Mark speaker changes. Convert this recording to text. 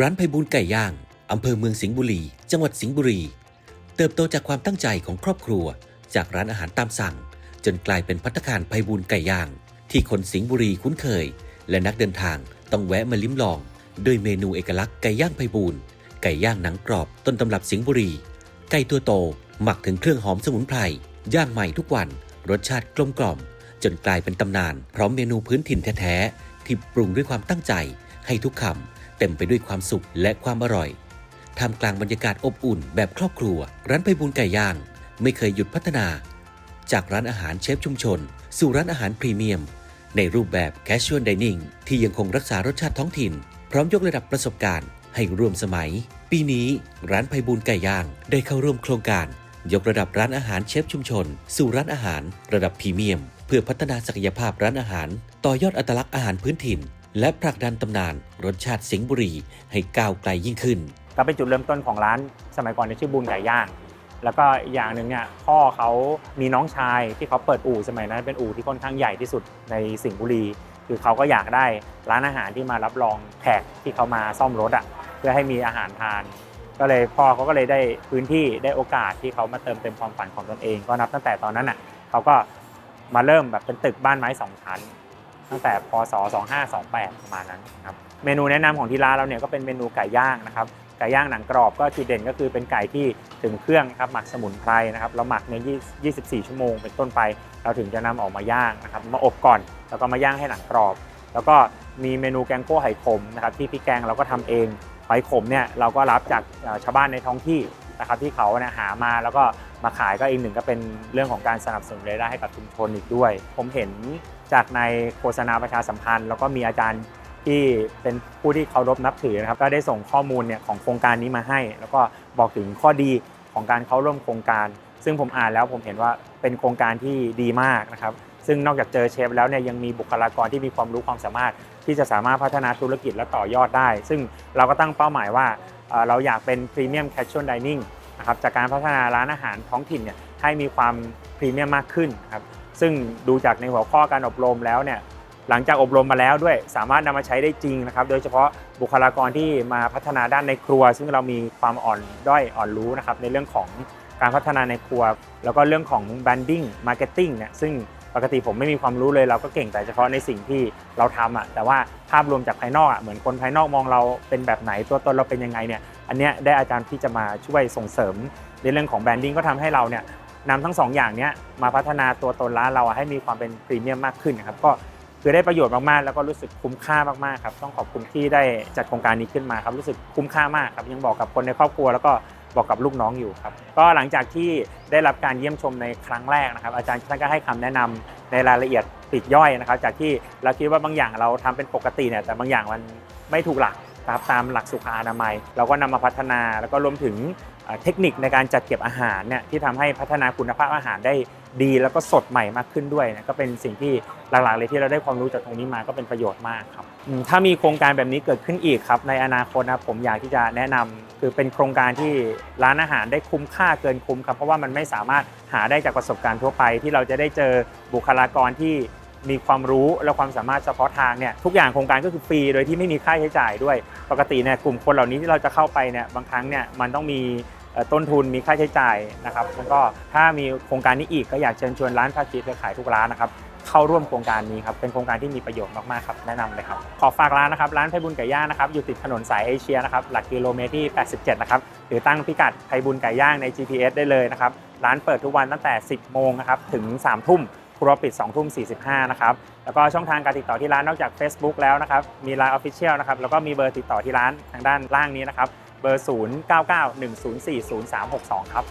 Speaker 1: ร้านไพบูลไก่ย่าง อำเภอเมืองสิงห์บุรี จังหวัดสิงห์บุรี เติบโตจากความตั้งใจของครอบครัว จากร้านอาหารตามสั่ง จนกลายเป็นพัตตาคารไพบูลไก่ย่าง ที่คนสิงห์บุรีคุ้นเคย และนักเดินทางต้องแวะมาลิ้มลองโดยเมนูเอกลักษณ์ไก่ย่างไพบูลไก่ย่างหนังกรอบต้นตำรับสิงห์บุรี ไก่ตัวโตหมักถึงเครื่องหอมสมุนไพรย่างใหม่ทุกวัน รสชาติกลมกล่อม จนกลายเป็นตำนาน พร้อมเมนูพื้นถิ่นแท้ๆที่ปรุงด้วยความตั้งใจให้ทุกคำ เต็มไปด้วยความสุขและความอร่อยท่ามกลางบรรยากาศอบอุ่นแบบครอบครัว ร้านไพบูลไก่ย่าง ไม่เคยหยุดพัฒนา จากร้านอาหารเชฟชุมชน สู่ร้านอาหารพรีเมียม ในรูปแบบ casual dining ที่ยังคงรักษารสชาติท้องถิ่น พร้อมยกระดับประสบการณ์ให้ร่วมสมัย ปีนี้ร้านไพบูลไก่ย่าง ได้เข้าร่วมโครงการ ยกระดับร้านอาหารเชฟชุมชน สู่ร้านอาหาร ระดับพรีเมียม เพื่อพัฒนาศักยภาพร้านอาหาร ต่อยอดอัตลักษณ์อาหารพื้นถิ่น และผลักดันตำนานรสชาติสิงห์บุรีให้ก้าวไกลยิ่งขึ้น
Speaker 2: ก็เป็นจุดเริ่มต้นของร้านสมัยก่อนในยชื่อบุญไก่ย่าง แล้วก็อีกอย่างหนึ่งเนี่ยพ่อเขามีน้องชายที่เขาเปิดอู่สมัยนั้นเป็นอู่ที่ค่อนข้างใหญ่ที่สุดในสิงห์บุรี คือเขาก็อยากได้ร้านอาหารที่มารับรองแขกที่เขามาซ่อมรถอะเพื่อให้มีอาหารทาน ก็เลยพ่อเขาก็เลยได้พื้นที่ได้โอกาสที่เขามาเติมเต็มความฝันของตนเอง ก็นับตั้งแต่ตอนนั้นอะเขาก็มาเริ่มแบบเป็นตึกบ้านไม้สองชั้น ตั้งแต่พศ 2528 ประมาณนั้นครับเมนูแนะนำของที่ร้านเราเนี่ยก็เป็นเมนูไก่ย่างนะครับไก่ย่างหนังกรอบก็จุดเด่นก็คือเป็นไก่ที่ถึงเครื่องครับหมักสมุนไพรนะครับเราหมักในย24 ชั่วโมงเป็นต้นไป เราถึงจะนำออกมาย่างนะครับมาอบก่อนแล้วก็มาย่างให้หนังกรอบ แล้วก็มีเมนูแกงโก้ไหขมนะครับที่พี่แกงเราก็ทำเองไหขมเนี่ยเราก็รับจากชาวบ้านในท้องที่นะครับที่เขาเนี่ยหามาแล้วก็มาขายก็อีกหนึ่งก็เป็นเรื่องของการสนับสนุนรายได้ให้กับชุมชนอีกด้วย ผมเห็น จากในโฆษณาประชาสัมพันธ์ แล้วก็มีอาจารย์ที่เป็นผู้ที่เคารพนับถือนะครับก็ได้ส่งข้อมูลเนี่ยของโครงการนี้มาให้ แล้วก็บอกถึงข้อดีของการเข้าร่วมโครงการ ซึ่งผมอ่านแล้วผมเห็นว่าเป็นโครงการที่ดีมากนะครับซึ่งนอกจากเจอเชฟแล้วเนี่ยยังมีบุคลากรที่มีความรู้ความสามารถ ที่จะสามารถพัฒนาธุรกิจและต่อยอดได้ ซึ่งเราก็ตั้งเป้าหมายว่าเราอยากเป็นพรีเมียมแคชชวลดิเนิ่งนะครับจากการพัฒนาร้านอาหารท้องถิ่นเนี่ยให้มีความพรีเมียมมากขึ้นครับ ซึ่งดูจากในหัวข้อการอบรมแล้วเนี่ยหลังจากอบรมมาแล้วด้วยสามารถนำมาใช้ได้จริงนะครับ โดยเฉพาะบุคลากรที่มาพัฒนาด้านในครัว ซึ่งเรามีความอ่อนด้อยอ่อนรู้นะครับในเรื่องของการพัฒนาในครัว แล้วก็เรื่องของ branding marketing เนี่ยซึ่งปกติผมไม่มีความรู้เลยเราก็เก่งแต่เฉพาะในสิ่งที่เราทำอะแต่ว่าภาพรวมจากภายนอกอะเหมือนคนภายนอกมองเราเป็นแบบไหนตัวตนเราเป็นยังไงเนี่ยอันเนี้ยได้อาจารย์ที่จะมาช่วยส่งเสริมในเรื่องของแบรนดิ้งก็ทำให้เราเนี่ย นำทั้งสองอย่างนี้มาพัฒนาตัวตนร้านเราให้มีความเป็นพรีเมียมมากขึ้นนะครับก็คือได้ประโยชน์มากๆ แล้วก็รู้สึกคุ้มค่ามากๆครับต้องขอบคุณที่ได้จัดโครงการนี้ขึ้นมาครับรู้สึกคุ้มค่ามากครับยังบอกกับคนในครอบครัวแล้วก็บอกกับลูกน้องอยู่ครับก็หลังจากที่ได้รับการเยี่ยมชมในครั้งแรกนะครับ อาจารย์ท่านก็ให้คำแนะนำในรายละเอียดปลีกย่อยนะครับ จากที่เราคิดว่าบางอย่างเราทำเป็นปกติเนี่ยแต่บางอย่างมันไม่ถูกหลักนะครับตามหลักสุขอนามัย เราก็นำมาพัฒนาแล้วก็รวมถึง เทคนิคในการจัดเก็บอาหารเนี่ยที่ทำให้พัฒนาคุณภาพอาหารได้ดีแล้วก็สดใหม่มากขึ้นด้วยนะก็เป็นสิ่งที่หลักๆเลยที่เราได้ความรู้จากตรงนี้มาก็เป็นประโยชน์มากครับถ้ามีโครงการแบบนี้เกิดขึ้นอีกครับ ในอนาคตนะผมอยากที่จะแนะนำคือเป็นโครงการที่ร้านอาหารได้คุ้มค่าเกินคุ้มครับเพราะว่ามันไม่สามารถหาได้จากประสบการณ์ทั่วไป ที่เราจะได้เจอบุคลากรที่มีความรู้และความสามารถเฉพาะทางเนี่ยทุกอย่างโครงการก็คือฟรีโดยที่ไม่มีค่าใช้จ่ายด้วย ปกติเนี่ยกลุ่มคนเหล่านี้ที่เราจะเข้าไปเนี่ยบางครั้งเนี่ยมันต้องมี ต้นทุนมีค่าใช้จ่ายนะครับแล้วก็ถ้ามีโครงการนี้อีกก็อยากเชิญชวนร้านภาคีเครือข่ายทุกร้านนะครับเข้าร่วมโครงการนี้ครับเป็นโครงการที่มีประโยชน์มากๆครับแนะนำเลยครับขอฝากร้านนะครับร้านไพบุญไก่ย่างนะครับอยู่ติดถนนสายเอเชียนะครับหลักกิโลเมตรที่ 87 นะครับหรือตั้งพิกัดไพบุญไก่ย่างใน GPS ได้เลยนะครับร้านเปิดทุกวันตั้งแต่ 10 โมงนะครับถึง 3 ทุ่มครัวปิด2ทุ่ม45 นะครับ แล้วก็ช่องทางการติดต่อที่ร้านนอกจาก Facebook แล้วนะครับ มี Line Official นะครับ แล้วก็มีเบอร์ติดต่อที่ร้านทางด้านล่างนี้นะครับ เบอร์ 0991040362 ครับ